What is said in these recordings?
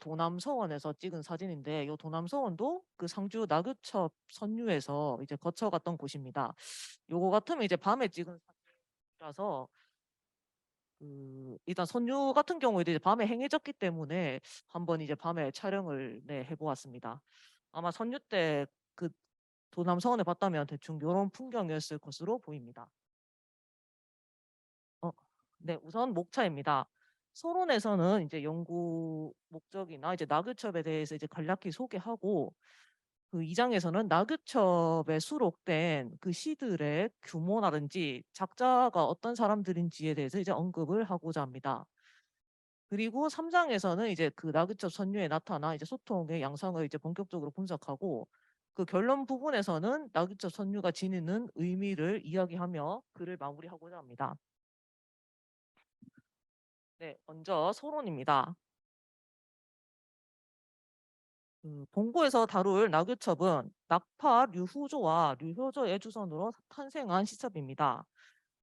도남서원에서 찍은 사진인데 요 도남서원도 그 상주 나그첩 선유에서 이제 거쳐갔던 곳입니다. 요거 같으면 이제 밤에 찍은 사진이라서 그 일단 선유 같은 경우에도 이제 밤에 행해졌기 때문에 한번 이제 밤에 촬영을 네, 해보았습니다. 아마 선유 때 그 도남서원에 봤다면 대충 요런 풍경이었을 것으로 보입니다. 어, 네, 우선 목차입니다. 서론에서는 이제 연구 목적이나 이제 나그첩에 대해서 이제 간략히 소개하고 그 2장에서는 나그첩에 수록된 그 시들의 규모라든지 작자가 어떤 사람들인지에 대해서 이제 언급을 하고자 합니다. 그리고 3장에서는 이제 그 나그첩 선유에 나타나 이제 소통의 양상을 이제 본격적으로 분석하고 그 결론 부분에서는 나그첩 선유가 지니는 의미를 이야기하며 글을 마무리하고자 합니다. 네, 먼저 서론입니다. 그 본고에서 다룰 나그첩은 낙파 류후조와 류효조의 주선으로 탄생한 시첩입니다.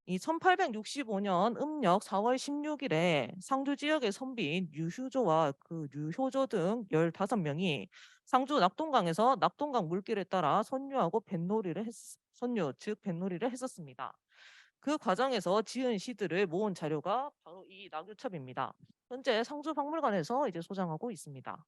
이 1865년 음력 4월 16일에 상주 지역의 선비인 류휴조와 그 류효조 등 15명이 상주 낙동강에서 낙동강 물길에 따라 선유하고 뱃놀이를 했, 선유, 즉 뱃놀이를 했었습니다. 그 과정에서 지은 시들을 모은 자료가 바로 이 나규첩입니다. 현재 상주박물관에서 이제 소장하고 있습니다.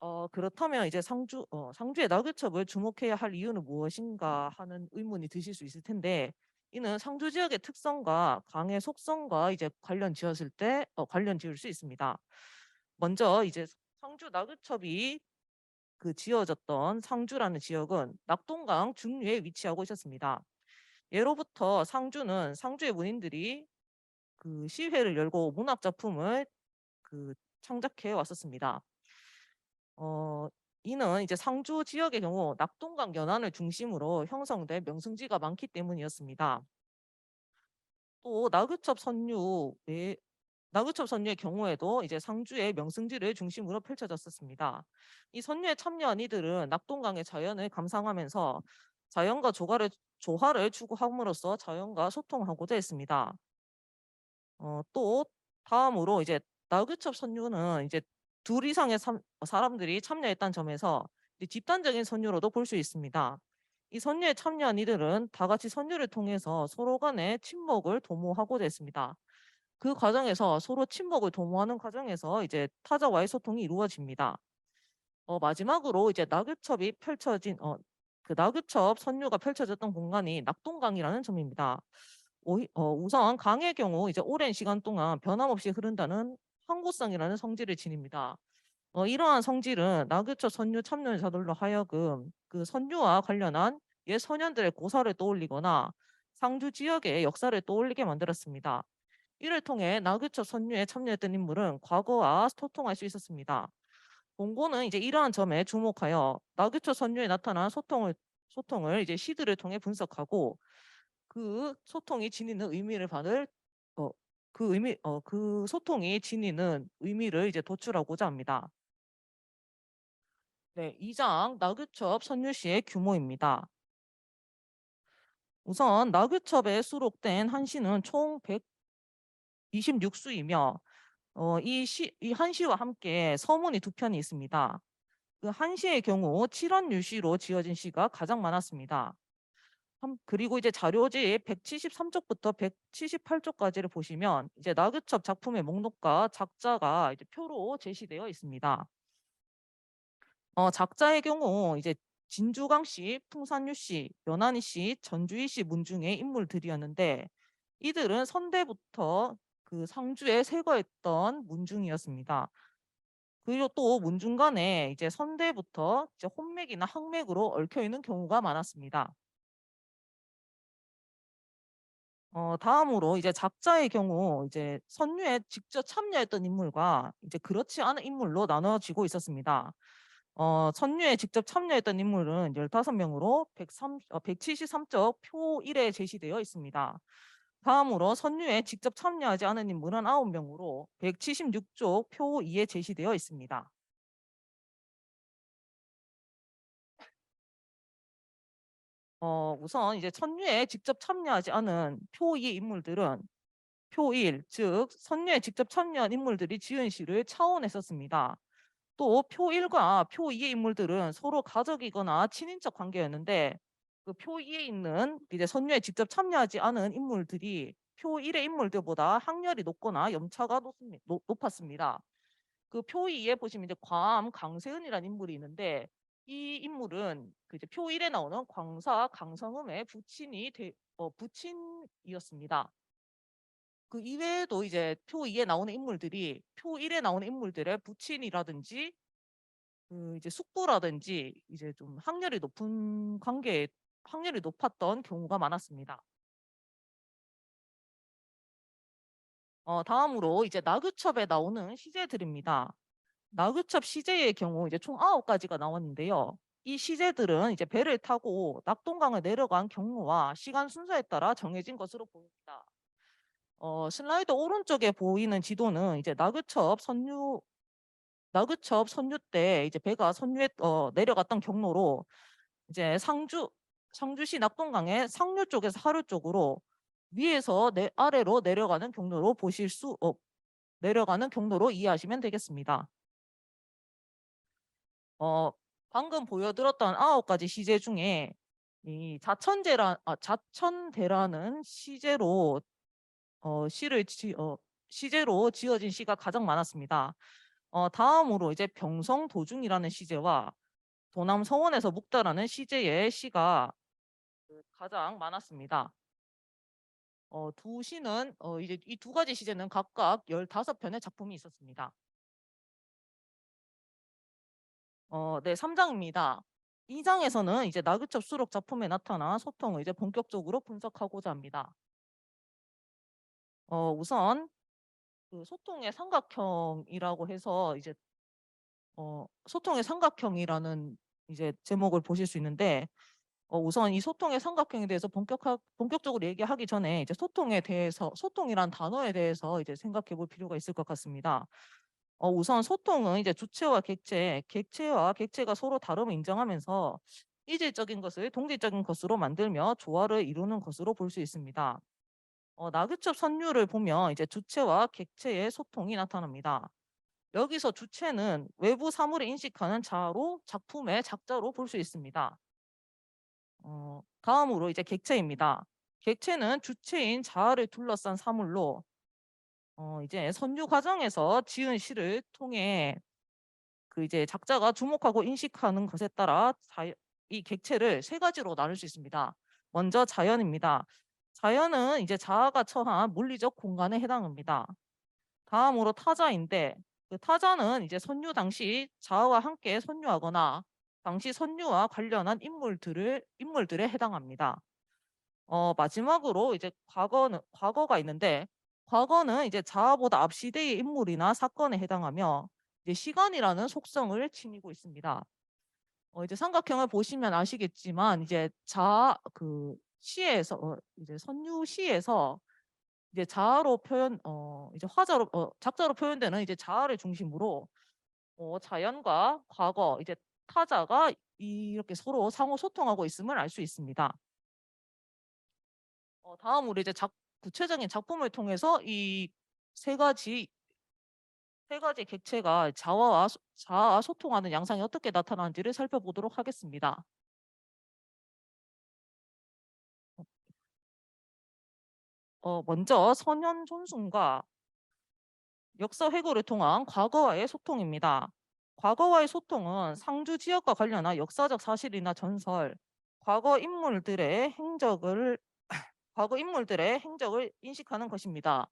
어, 그렇다면 이제 상주, 어, 상주의 나규첩을 주목해야 할 이유는 무엇인가 하는 의문이 드실 수 있을 텐데 이는 상주 지역의 특성과 강의 속성과 이제 관련 지었을 때 어, 관련 지을 수 있습니다. 먼저 이제 상주 나규첩이 그 지어졌던 상주라는 지역은 낙동강 중류에 위치하고 있었습니다. 예로부터 상주는 상주의 문인들이 그 시회를 열고 문학 작품을 그 창작해 왔었습니다. 어, 이는 이제 상주 지역의 경우 낙동강 연안을 중심으로 형성된 명승지가 많기 때문이었습니다. 또 나그첩 선유의 나그첩 선유의 경우에도 이제 상주의 명승지를 중심으로 펼쳐졌었습니다. 이 선유에 참여한 이들은 낙동강의 자연을 감상하면서 자연과 조화를, 조화를 추구함으로써 자연과 소통하고자 했습니다. 어, 또 다음으로 이제 나그첩 선유는 이제 둘 이상의 참, 사람들이 참여했다는 점에서 집단적인 선유로도 볼 수 있습니다. 이 선유에 참여한 이들은 다 같이 선유를 통해서 서로 간의 친목을 도모하고자 했습니다. 그 과정에서 서로 친목을 도모하는 과정에서 이제 타자와의 소통이 이루어집니다. 어, 마지막으로 이제 나그첩이 펼쳐진 어, 그 나그첩 선유가 펼쳐졌던 공간이 낙동강이라는 점입니다. 오, 어, 우선 강의 경우 이제 오랜 시간 동안 변함없이 흐른다는 항구성이라는 성질을 지닙니다. 어, 이러한 성질은 나그첩 선유 참여자들로 하여금 그 선유와 관련한 옛 소년들의 고사를 떠올리거나 상주 지역의 역사를 떠올리게 만들었습니다. 이를 통해 나그첩 선유에 참여했던 인물은 과거와 소통할 수 있었습니다. 본고는 이제 이러한 점에 주목하여 나그초 선유에 나타난 소통을 소통을 이제 시들을 통해 분석하고 그 소통이 지니는 의미를 받을 어, 그 의미 어, 그 소통이 지니는 의미를 이제 도출하고자 합니다. 네, 2장 나그첩 선유시의 규모입니다. 우선 나그첩에 수록된 한시는 총 126수이며 어, 이 시, 이 한시와 함께 서문이 두 편이 있습니다. 그 한시의 경우 7원 유시로 지어진 시가 가장 많았습니다. 그리고 이제 자료지 173쪽부터 178쪽까지를 보시면 이제 나그첩 작품의 목록과 작자가 이제 표로 제시되어 있습니다. 어, 작자의 경우 이제 진주강 씨, 풍산유 씨, 연한이 씨, 전주희 씨 문중의 인물들이었는데 이들은 선대부터 그 상주에 세거했던 문중이었습니다. 그리고 또 문중 간에 이제 선대부터 이제 혼맥이나 항맥으로 얽혀 있는 경우가 많았습니다. 어, 다음으로 이제 작자의 경우 이제 선유에 직접 참여했던 인물과 이제 그렇지 않은 인물로 나눠지고 있었습니다. 어, 선유에 직접 참여했던 인물은 15명으로 103, 어, 173쪽 표 1에 제시되어 있습니다. 다음으로 선유에 직접 참여하지 않은 인물은 9명으로 176쪽 표 2에 제시되어 있습니다. 어, 우선 이제 선유에 직접 참여하지 않은 표 2의 인물들은 표일, 즉 선녀에 직접 참여한 인물들이 지은 시를 차원했었습니다. 또 표일과 표이의 인물들은 서로 가족이거나 친인척 관계였는데 그 표이에 있는 이제 선녀에 직접 참여하지 않은 인물들이 표일의 인물들보다 학렬이 높거나 연차가 높습니- 높- 높았습니다. 그 표이에 보시면 이제 괌 강세은이라는 인물이 있는데 이 인물은 그 이제 표일에 나오는 광사 강성음의 부친이 되, 어, 부친이었습니다. 그 이외에도 이제 표 2에 나오는 인물들이 표 1에 나오는 인물들의 부친이라든지 그 이제 숙부라든지 이제 좀 학렬이 높은 관계 학렬이 높았던 경우가 많았습니다. 어, 다음으로 이제 나규첩에 나오는 시제들입니다. 나규첩 시제의 경우 이제 총 9가지가 나왔는데요. 이 시제들은 이제 배를 타고 낙동강을 내려간 경로와 시간 순서에 따라 정해진 것으로 보입니다. 어, 슬라이드 오른쪽에 보이는 지도는 이제 나그첩 선유 나그첩 선유 때 이제 배가 선유에 어, 내려갔던 경로로 이제 상주 상주시 낙동강의 상류 쪽에서 하류 쪽으로 위에서 내 아래로 내려가는 경로로 보실 수 어, 내려가는 경로로 이해하시면 되겠습니다. 어, 방금 보여드렸던 아홉 가지 시제 중에 이 자천제라 아, 자천대라는 시제로 어, 시를 지, 어, 시제로 지어진 시가 가장 많았습니다. 어, 다음으로 이제 병성 도중이라는 시제와 도남 서원에서 묵다라는 시제의 시가 그 가장 많았습니다. 어, 두 시는 어, 이제 이 두 가지 시제는 각각 15편의 작품이 있었습니다. 어, 네, 3장입니다. 2장에서는 이제 나그첩 수록 작품에 나타난 소통을 이제 본격적으로 분석하고자 합니다. 어, 우선 그 소통의 삼각형이라고 해서 이제 어, 소통의 삼각형이라는 이제 제목을 보실 수 있는데 어, 우선 이 소통의 삼각형에 대해서 본격 본격적으로 얘기하기 전에 이제 소통에 대해서 소통이란 단어에 대해서 이제 생각해 볼 필요가 있을 것 같습니다. 어, 우선 소통은 이제 주체와 객체, 객체와 객체가 서로 다름을 인정하면서 이질적인 것을 동질적인 것으로 만들며 조화를 이루는 것으로 볼 수 있습니다. 어, 나규첩 선율을 보면 이제 주체와 객체의 소통이 나타납니다. 여기서 주체는 외부 사물을 인식하는 자로 작품의 작자로 볼 수 있습니다. 어, 다음으로 이제 객체입니다. 객체는 주체인 자아를 둘러싼 사물로 어, 이제 선유 과정에서 지은 시를 통해 그 이제 작자가 주목하고 인식하는 것에 따라 자, 이 객체를 세 가지로 나눌 수 있습니다. 먼저 자연입니다. 자연은 이제 자아가 처한 물리적 공간에 해당합니다. 다음으로 타자인데 그 타자는 이제 선유 당시 자아와 함께 선유하거나 당시 선유와 관련한 인물들을 인물들에 해당합니다. 어, 마지막으로 이제 과거는 과거가 있는데 과거는 이제 자아보다 앞 시대의 인물이나 사건에 해당하며 이제 시간이라는 속성을 지니고 있습니다. 어, 이제 삼각형을 보시면 아시겠지만 이제 자그 시에서 어, 이제 선유 시에서 이제 자아로 표현 어 이제 화자로 어 작자로 표현되는 이제 자아를 중심으로 어 자연과 과거 이제 타자가 이렇게 서로 상호 소통하고 있음을 알 수 있습니다. 어 다음으로 이제 작 구체적인 작품을 통해서 이 세 가지 세 가지 객체가 자아와 소 자아와 소통하는 양상이 어떻게 나타나는지를 살펴보도록 하겠습니다. 어 먼저 선현 존숭과 역사 회고를 통한 과거와의 소통입니다. 과거와의 소통은 상주 지역과 관련한 역사적 사실이나 전설, 과거 인물들의 행적을 과거 인물들의 행적을 인식하는 것입니다.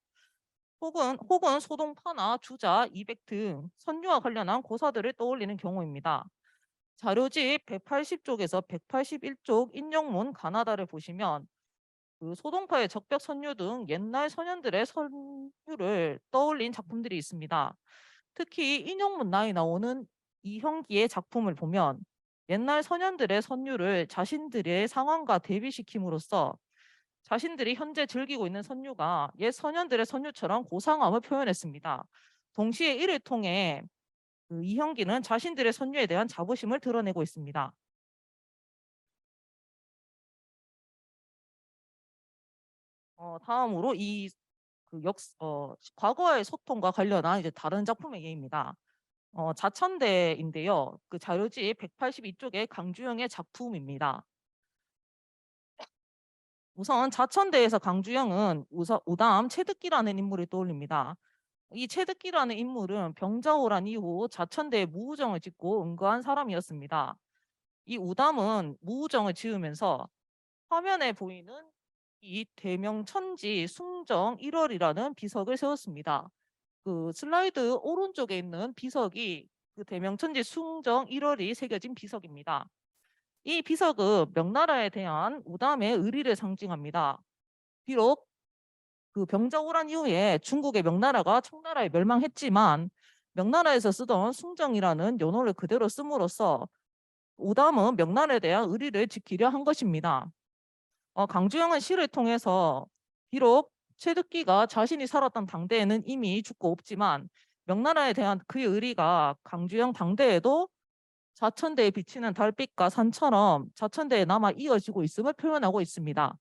혹은 혹은 소동파나 주자, 이백 등 선유와 관련한 고사들을 떠올리는 경우입니다. 자료집 180쪽에서 181쪽 인용문 가나다를 보시면 그 소동파의 적벽 선유 등 옛날 선현들의 선유를 떠올린 작품들이 있습니다. 특히 인용문 나에 나오는 이형기의 작품을 보면 옛날 선현들의 선유를 자신들의 상황과 대비시킴으로써 자신들이 현재 즐기고 있는 선유가 옛 선현들의 선유처럼 고상함을 표현했습니다. 동시에 이를 통해 그 이형기는 자신들의 선유에 대한 자부심을 드러내고 있습니다. 어, 다음으로 이 그 역, 어, 과거의 소통과 관련한 이제 다른 작품의 예입니다. 어, 자천대인데요. 그 자료지 182쪽의 강주영의 작품입니다. 우선 자천대에서 강주영은 우선 우담 채득기라는 인물을 떠올립니다. 이 채득기라는 인물은 병자호란 이후 자천대에 무우정을 짓고 응거한 사람이었습니다. 이 우담은 무우정을 지으면서 화면에 보이는 이 대명 천지 숭정 1월이라는 비석을 세웠습니다. 그 슬라이드 오른쪽에 있는 비석이 그 대명 천지 숭정 1월이 새겨진 비석입니다. 이 비석은 명나라에 대한 우담의 의리를 상징합니다. 비록 그 병자호란 이후에 중국의 명나라가 청나라에 멸망했지만 명나라에서 쓰던 숭정이라는 연호를 그대로 씀으로써 우담은 명나라에 대한 의리를 지키려 한 것입니다. 어, 강주영은 시를 통해서 비록 최득기가 자신이 살았던 당대에는 이미 죽고 없지만 명나라에 대한 그의 의리가 강주영 당대에도 자천대에 비치는 달빛과 산처럼 자천대에 남아 이어지고 있음을 표현하고 있습니다.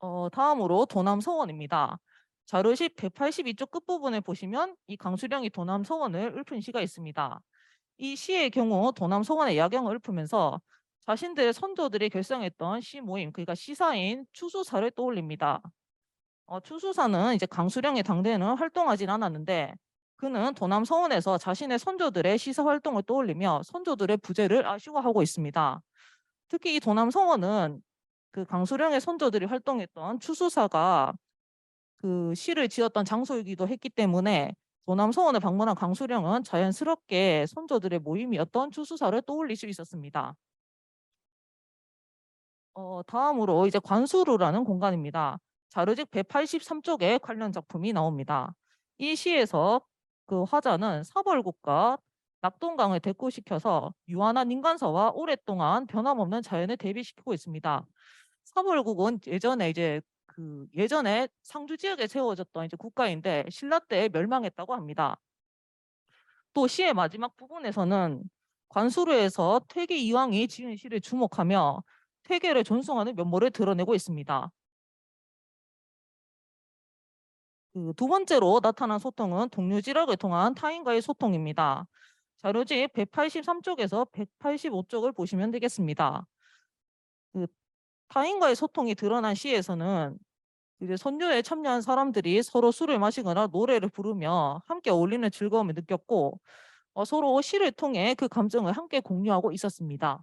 어, 다음으로 도남서원입니다. 자료시 182쪽 끝부분에 보시면 이 강수령이 도남서원을 읊은 시가 있습니다. 이 시의 경우 도남서원의 야경을 읊으면서 자신들의 선조들이 결성했던 시 모임, 그러니까 시사인 추수사를 떠올립니다. 어, 추수사는 이제 강수령의 당대에는 활동하진 않았는데 그는 도남 서원에서 자신의 선조들의 시사 활동을 떠올리며 선조들의 부재를 아쉬워하고 있습니다. 특히 이 도남 서원은 그 강수령의 선조들이 활동했던 추수사가 그 시를 지었던 장소이기도 했기 때문에 도남 서원을 방문한 강수령은 자연스럽게 선조들의 모임이었던 추수사를 떠올릴 수 있었습니다. 어, 다음으로 이제 관수루라는 공간입니다. 자료직 183쪽에 관련 작품이 나옵니다. 이 시에서 그 화자는 사벌국과 낙동강을 대꾸시켜서 유한한 인간사와 오랫동안 변함없는 자연을 대비시키고 있습니다. 사벌국은 예전에 이제 그 예전에 상주 지역에 세워졌던 이제 국가인데 신라 때 멸망했다고 합니다. 또 시의 마지막 부분에서는 관수루에서 퇴계 이왕이 지은 시를 주목하며 퇴계를 존숭하는 면모를 드러내고 있습니다. 그두 번째로 나타난 소통은 동료 지락을 통한 타인과의 소통입니다. 자료지 183쪽에서 185쪽을 보시면 되겠습니다. 그 타인과의 소통이 드러난 시에서는 이제 선교에 참여한 사람들이 서로 술을 마시거나 노래를 부르며 함께 어울리는 즐거움을 느꼈고 어, 서로 시를 통해 그 감정을 함께 공유하고 있었습니다.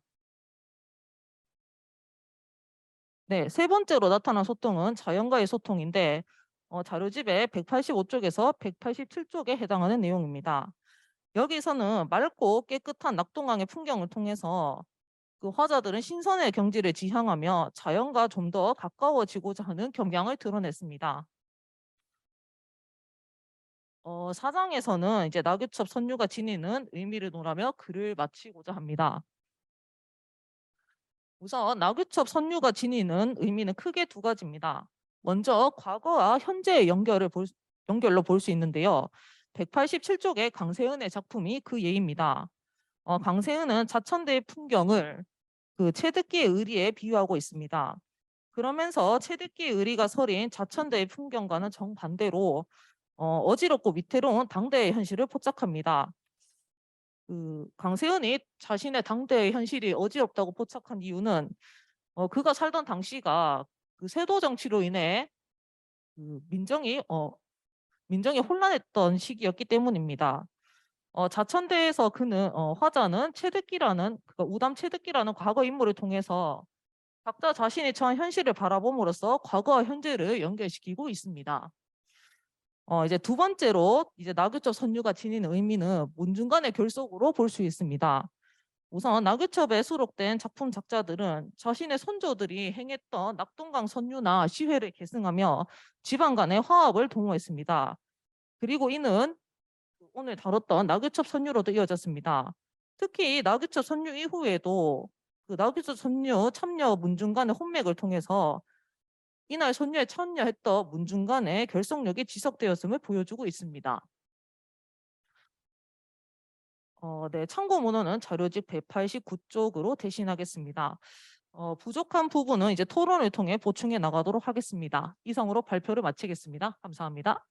네, 세 번째로 나타난 소통은 자연과의 소통인데 어, 자료집의 185쪽에서 187쪽에 해당하는 내용입니다. 여기서는 맑고 깨끗한 낙동강의 풍경을 통해서 그 화자들은 신선의 경지를 지향하며 자연과 좀 더 가까워지고자 하는 경향을 드러냈습니다. 어, 사장에서는 이제 나규첩 선유가 지니는 의미를 논하며 글을 마치고자 합니다. 우선 나규첩 선유가 지니는 의미는 크게 두 가지입니다. 먼저 과거와 현재의 연결을 볼, 연결로 볼 수 있는데요. 187쪽의 강세은의 작품이 그 예입니다. 어, 강세은은 자천대의 풍경을 그 채득기의 의리에 비유하고 있습니다. 그러면서 채득기의 의리가 서린 자천대의 풍경과는 정반대로 어, 어지럽고 위태로운 당대의 현실을 포착합니다. 그 강세은이 자신의 당대의 현실이 어지럽다고 포착한 이유는 어, 그가 살던 당시가 그 세도 정치로 인해 그 민정이 어 민정이 혼란했던 시기였기 때문입니다. 어, 자천대에서 그는 어, 화자는 채득기라는 그 우담 채득기라는 과거 인물을 통해서 각자 자신이 처한 현실을 바라봄으로써 과거와 현재를 연결시키고 있습니다. 어, 이제 두 번째로 이제 나규적 선유가 지닌 의미는 문중간의 결속으로 볼 수 있습니다. 우선 나규첩에 수록된 작품 작자들은 자신의 선조들이 행했던 낙동강 선유나 시회를 계승하며 지방 간의 화합을 도모했습니다. 그리고 이는 오늘 다뤘던 나규첩 선유로도 이어졌습니다. 특히 나규첩 선유 이후에도 그 나규첩 선유 참여 문중 간의 혼맥을 통해서 이날 선유에 참여했던 문중 간의 결속력이 지속되었음을 보여주고 있습니다. 어, 네, 참고 문헌은 자료집 189쪽으로 대신하겠습니다. 어, 부족한 부분은 이제 토론을 통해 보충해 나가도록 하겠습니다. 이상으로 발표를 마치겠습니다. 감사합니다.